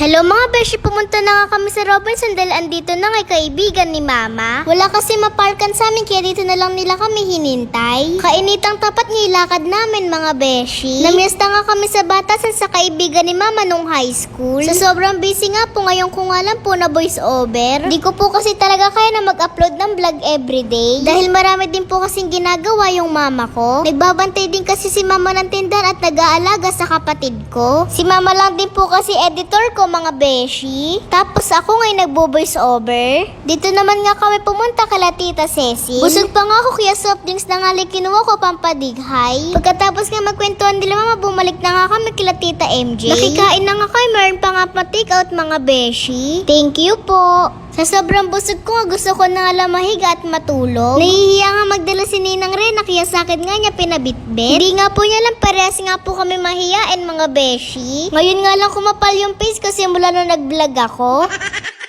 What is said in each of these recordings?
Hello mga beshi, pumunta na nga kami sa Robinson dahil andito na nga kaibigan ni Mama. Wala kasi maparkan sa amin kaya dito na lang nila kami hinintay. Kainitang tapat ng ilakad namin mga beshi. Namiesta nga kami sa batasan sa kaibigan ni Mama nung high school. Sa sobrang busy nga po ngayon kung alam po na voice over. Di ko po kasi talaga kaya na mag-upload ng vlog everyday. Dahil marami din po kasing ginagawa yung mama ko. Nagbabantay din kasi si mama ng tindahan at nag-aalaga sa kapatid ko. Si mama lang din po kasi editor ko mga beshi. Tapos ako ngay nagbo-voice over. Dito naman nga kami pumunta kala Tita Ceci. Busog pa nga ako kaya soft drinks na nga lang kinuha ko pampadighay. Pagkatapos nga magkwentuhan nila mama, bumalik na nga kami kila Tita MJ. Nakikain na nga kayo, meron pa nga pa take out mga beshi. Thank you po. Sa sobrang busog ko gusto ko na nga mahiga at matulog. Nahihiya nga magdala si Ninang Rena kaya sakit nga niya pinabitbit. Hindi nga po niya lang parehas nga po kami mahiyain mga beshi. Ngayon nga lang kumapal yung face kasi mula nung nag-vlog ako.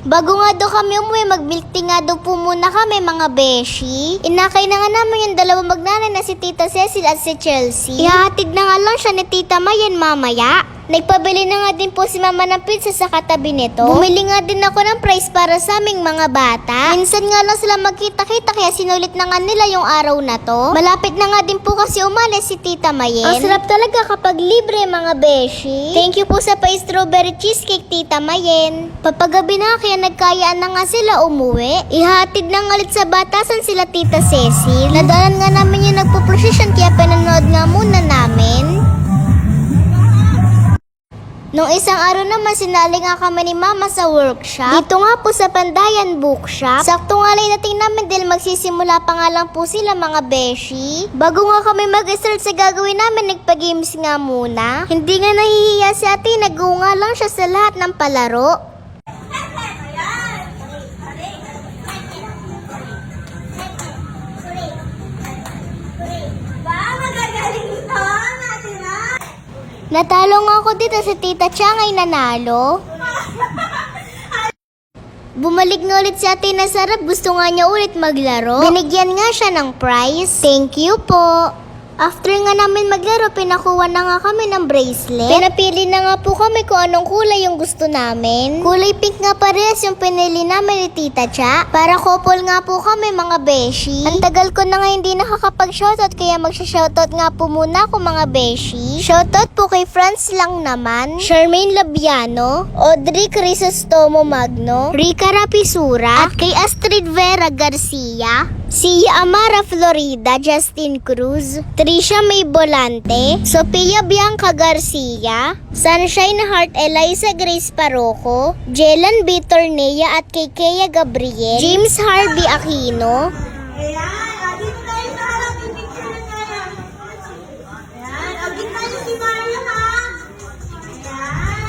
Bago nga daw kami umuwi, mag-milk tea nga daw po muna kami mga beshi. Inakay na nga namin yung dalawang magnanay na si Tita Cecil at si Chelsea. Ihahatid na nga lang siya ni Tita Mayan mamaya. Nagpabili na nga din po si Mama ng pizza sa katabi nito. Bumili nga din ako ng price para sa aming mga bata. Minsan nga lang sila magkita-kita kaya sinulit na nga nila yung araw na to. Malapit na nga din po kasi umalis si Tita Mayen. Ang sarap talaga kapag libre mga beshi. Thank you po sa pa-strawberry cheesecake Tita Mayen. Papagabi na kaya nagkayaan na nga sila umuwi. Ihatid na nga ulit sa batasan sila Tita Cecil. Nadaanan nga namin yung nagpo-procession kaya pinanood nga muna namin. Nung isang araw naman, sinali nga kami ni Mama sa workshop. Dito nga po sa Pandayan Bookshop. Sakto nga lang natin namin dahil magsisimula pa nga lang po sila mga beshi. Bago nga kami mag-start sa gagawin namin, nagpa-games nga muna. Hindi nga nahihiya si ate, nag-uunga lang siya sa lahat ng palaro. Natalo nga ako dito si Tita Chang ay nanalo. Bumalik nga ulit si ate na sarap. Gusto nga niya ulit maglaro. Binigyan nga siya ng prize. Thank you po. After nga namin maglaro, pinakuha na nga kami ng bracelet. Pinapili na nga po kami kung anong kulay yung gusto namin. Kulay pink nga parehas yung pinili namin ni Tita Cha. Para couple nga po kami mga beshi. Ang tagal ko na nga hindi nakakapag-shoutout kaya magsha-shoutout nga po muna ako mga beshi. Shoutout po kay Franz lang naman. Charmaine Labiano. Audrey Crisostomo Magno. Rica Rapisura. At kay Astrid Vera Garcia. Sia Amara Florida, Justin Cruz, Trisha May Bolante, Sophia Bianca Garcia, Sunshine Heart Eliza Grace Paroco, Jelan B. Tornea at kay Kea Gabriel, James Harvey Aquino.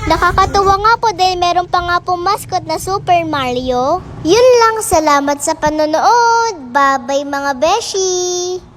Nakakatuwa nga po dahil meron pa nga po mascot na Super Mario. Yun lang, salamat sa panonood. Bye-bye mga beshi!